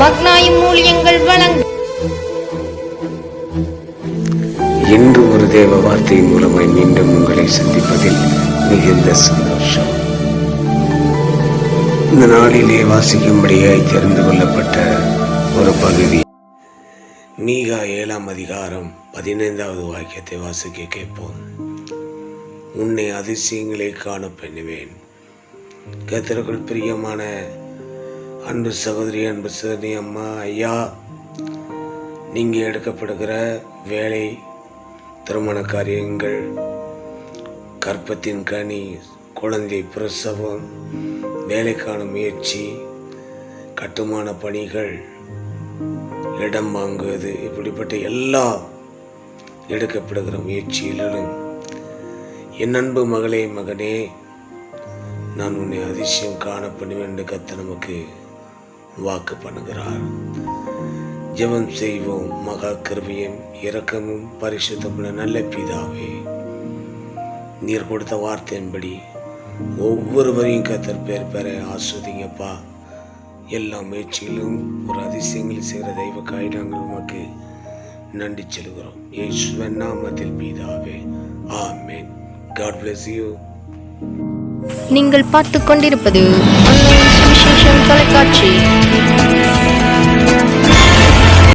மக்னாயும் வழங்கும் இன்று ஒரு தேவ வார்த்தை மூலமாய் மீண்டும் உங்களை சந்திப்பதில் மிகுந்த சந்தோஷம். இந்த நாளிலே வாசிக்கும்படியாய் தெரிந்து கொள்ளப்பட்ட ஒரு பகுதி. மீகா ஏழாம் அதிகாரம் பதினைந்தாவது வாக்கியத்தை வாசிக்க கேட்போம். உன்னை அதிசயங்களை காண பண்ணுவேன். கத்திரக்குள் பிரியமான அன்பு சகோதரி அன்பு சகோதரி அம்மா ஐயா நீங்கள் எடுக்கப்படுகிற வேலை திருமண காரியங்கள் கற்பத்தின் கனி குழந்தை பிரசவம் வேலைக்கான முயற்சி கட்டுமான பணிகள் இடம் வாங்குவது இப்படிப்பட்ட எல்லா எடுக்கப்படுகிற முயற்சியிலும் என் அன்பு மகளே மகனே நான் உன்னை அதிசயம் காண பண்ணுவேன் என்று கத்த நமக்கு வாக்கு பண்ணுகிறார். ஜெபம் செய்வோம் மகா கிருபையும் இரக்கமும் பரிசுத்தமுள்ள நல்ல பிதாவே. நீர் கொடுத்த வார்த்தையின்படி ஒவ்வொருவரையும் கத்தர் பேர் பெற ஆஸ்வதிங்கப்பா. எல்லா முயற்சிகளும் ஒரு அதிசயங்களை செய்கிற தெய்வ காயிடங்கள் உமக்கு நன்றி செலுகிறோம் இயேசுவன் நாமத்தில் பீதாவே. ஆமேன். காட் பிளஸ் யூ நீங்கள் பார்த்து கொண்டிருப்பது தொலைக்காட்சி.